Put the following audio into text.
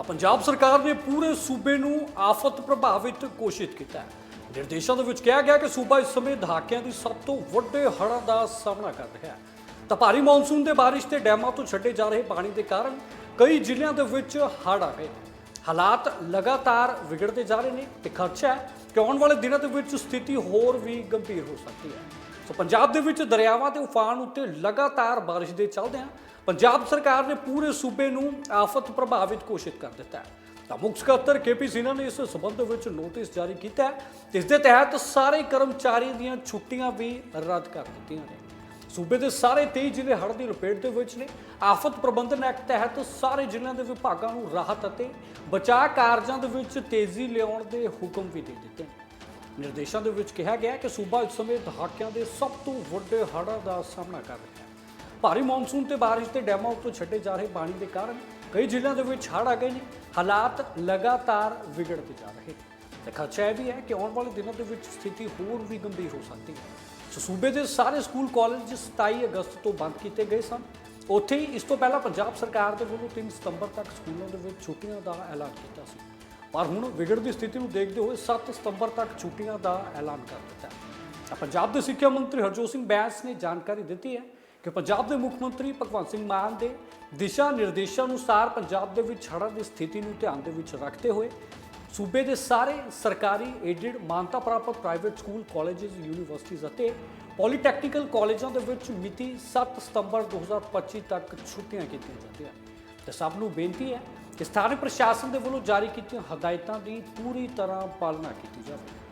ਤਾਂ ਪੰਜਾਬ ਸਰਕਾਰ ਨੇ ਪੂਰੇ ਸੂਬੇ ਨੂੰ ਆਫਤ ਪ੍ਰਭਾਵਿਤ ਘੋਸ਼ਿਤ ਕੀਤਾ ਹੈ। ਨਿਰਦੇਸ਼ਾਂ ਦੇ ਵਿੱਚ ਕਿਹਾ ਗਿਆ ਕਿ ਸੂਬਾ ਇਸ ਸਮੇਂ ਦਹਾਕਿਆਂ ਦੀ ਸਭ ਤੋਂ ਵੱਡੇ ਹੜ੍ਹਾਂ ਦਾ ਸਾਹਮਣਾ ਕਰ ਰਿਹਾ ਹੈ। ਤਾਂ ਭਾਰੀ ਮੌਨਸੂਨ ਦੇ ਬਾਰਿਸ਼ ਤੇ ਡੈਮਾਂ ਤੋਂ ਛੱਡੇ ਜਾ ਰਹੇ ਪਾਣੀ ਦੇ ਕਾਰਨ ਕਈ ਜ਼ਿਲ੍ਹਿਆਂ ਦੇ ਵਿੱਚ ਹੜ੍ਹ ਆ ਗਏ ਹਾਲਾਤ ਲਗਾਤਾਰ ਵਿਗੜਦੇ ਜਾ ਰਹੇ ਨੇ ਤੇ ਖਰਚਾ ਹੈ ਕਿ ਆਉਣ ਵਾਲੇ ਦਿਨਾਂ ਦੇ ਵਿੱਚ ਸਥਿਤੀ ਹੋਰ ਵੀ ਗੰਭੀਰ ਹੋ ਸਕਦੀ ਹੈ। ਸੋ ਪੰਜਾਬ ਦੇ ਵਿੱਚ ਦਰਿਆਵਾਂ ਤੇ ਉਫਾਨ ਉੱਤੇ ਲਗਾਤਾਰ ਬਾਰਿਸ਼ ਦੇ ਚੱਲਦਿਆਂ ਪੰਜਾਬ ਸਰਕਾਰ ਨੇ ਪੂਰੇ ਸੂਬੇ ਨੂੰ ਆਫਤ ਪ੍ਰਭਾਵਿਤ ਘੋਸ਼ਿਤ ਕਰ ਦਿੱਤਾ ਹੈ। ਤਾਂ ਮੁੱਖ ਸਕੱਤਰ ਕੇਪੀ ਸਿਨਹਾ ਨੇ ਇਸ ਸਬੰਧ ਵਿੱਚ ਨੋਟਿਸ ਜਾਰੀ ਕੀਤਾ ਹੈ। ਇਸ ਦੇ ਤਹਿਤ ਸਾਰੇ ਕਰਮਚਾਰੀਆਂ ਦੀਆਂ ਛੁੱਟੀਆਂ ਵੀ ਰੱਦ ਕਰ ਦਿੱਤੀਆਂ ਨੇ। ਸੂਬੇ ਦੇ ਸਾਰੇ 23 ਜ਼ਿਲ੍ਹੇ ਹੜ੍ਹ ਦੀ ਲਪੇਟ ਦੇ ਵਿੱਚ ਨੇ। ਆਫਤ ਪ੍ਰਬੰਧਨ ਐਕਟ ਤਹਿਤ ਸਾਰੇ ਜ਼ਿਲ੍ਹਿਆਂ ਦੇ ਵਿਭਾਗਾਂ ਨੂੰ ਰਾਹਤ ਅਤੇ ਬਚਾਅ ਕਾਰਜਾਂ ਦੇ ਵਿੱਚ ਤੇਜ਼ੀ ਲਿਆਉਣ ਦੇ ਹੁਕਮ ਵੀ ਦੇ ਦਿੱਤੇ ਨੇ। ਨਿਰਦੇਸ਼ਾਂ ਦੇ ਵਿੱਚ ਕਿਹਾ ਗਿਆ ਹੈ ਕਿ ਸੂਬਾ ਇਸ ਸਮੇਂ ਦਹਾਕਿਆਂ ਦੇ ਸਭ ਤੋਂ ਵੱਡੇ ਹੜ੍ਹਾਂ ਦਾ ਸਾਹਮਣਾ ਕਰ ਰਿਹਾ ਹੈ। ਭਾਰੀ ਮੌਨਸੂਨ ਤੇ ਬਾਰਿਸ਼ ਤੇ ਡੈਮਾਂ ਉੱਤੋਂ ਛੱਡੇ ਜਾ ਰਹੇ ਪਾਣੀ ਦੇ ਕਾਰਨ ਕਈ ਜ਼ਿਲ੍ਹਿਆਂ ਦੇ ਵਿੱਚ ਹੜ੍ਹ ਆ ਗਏ ਨੇ। ਹਾਲਾਤ ਲਗਾਤਾਰ ਵਿਗੜਦੇ ਜਾ ਰਹੇ ਨੇ। ਤੇ ਖਦਸ਼ਾ ਇਹ ਵੀ ਹੈ ਕਿ ਆਉਣ ਵਾਲੇ ਦਿਨਾਂ ਦੇ ਵਿੱਚ ਸਥਿਤੀ ਹੋਰ ਵੀ ਗੰਭੀਰ ਹੋ ਸਕਦੀ ਹੈ। ਸੂਬੇ ਦੇ ਸਾਰੇ ਸਕੂਲ, ਕਾਲਜ 27 ਅਗਸਤ ਤੋਂ ਬੰਦ ਕੀਤੇ ਗਏ ਸਨ। ਉੱਥੇ ਹੀ ਇਸ ਤੋਂ ਪਹਿਲਾਂ ਪੰਜਾਬ ਸਰਕਾਰ ਦੇ ਵੱਲੋਂ 3 ਸਤੰਬਰ ਤੱਕ ਸਕੂਲਾਂ ਦੇ ਵਿੱਚ ਛੁੱਟੀਆਂ ਦਾ ਐਲਾਨ ਕੀਤਾ ਸੀ। ਪਰ ਹੁਣ ਵਿਗੜਦੀ ਸਥਿਤੀ ਨੂੰ ਦੇਖਦੇ ਹੋਏ 7 ਸਤੰਬਰ ਤੱਕ ਛੁੱਟੀਆਂ ਦਾ ਐਲਾਨ ਕਰ ਦਿੱਤਾ ਹੈ। ਪੰਜਾਬ ਦੇ ਸਿੱਖਿਆ ਮੰਤਰੀ ਹਰਜੋਤ ਸਿੰਘ ਬੈਂਸ ਨੇ ਜਾਣਕਾਰੀ ਦਿੱਤੀ ਹੈ ਕਿ ਪੰਜਾਬ ਦੇ ਮੁੱਖ ਮੰਤਰੀ ਭਗਵੰਤ ਸਿੰਘ ਮਾਨ ਦੇ ਦਿਸ਼ਾ ਨਿਰਦੇਸ਼ਾਂ ਅਨੁਸਾਰ ਪੰਜਾਬ ਦੇ ਵਿੱਚ ਹੜ੍ਹਾਂ ਦੀ ਸਥਿਤੀ ਨੂੰ ਧਿਆਨ ਦੇ ਵਿੱਚ ਰੱਖਦੇ ਹੋਏ ਸੂਬੇ ਦੇ ਸਾਰੇ ਸਰਕਾਰੀ ਏਡਡ ਮਾਨਤਾ ਪ੍ਰਾਪਤ ਪ੍ਰਾਈਵੇਟ ਸਕੂਲ ਕਾਲਜਸ ਯੂਨੀਵਰਸਿਟੀਜ਼ ਅਤੇ ਪੋਲੀਟੈਕਨੀਕਲ ਕਾਲਜਾਂ ਦੇ ਵਿੱਚ ਮਿਤੀ 7 ਸਤੰਬਰ 2025 ਤੱਕ ਛੁੱਟੀਆਂ ਕੀਤੀਆਂ ਜਾਂਦੀਆਂ ਤੇ ਸਭ ਨੂੰ ਬੇਨਤੀ ਹੈ ਕਿ ਸਥਾਨਕ ਪ੍ਰਸ਼ਾਸਨ ਦੇ ਵੱਲੋਂ ਜਾਰੀ ਕੀਤੀਆਂ ਹਦਾਇਤਾਂ ਦੀ ਪੂਰੀ ਤਰ੍ਹਾਂ ਪਾਲਣਾ ਕੀਤੀ ਜਾਵੇ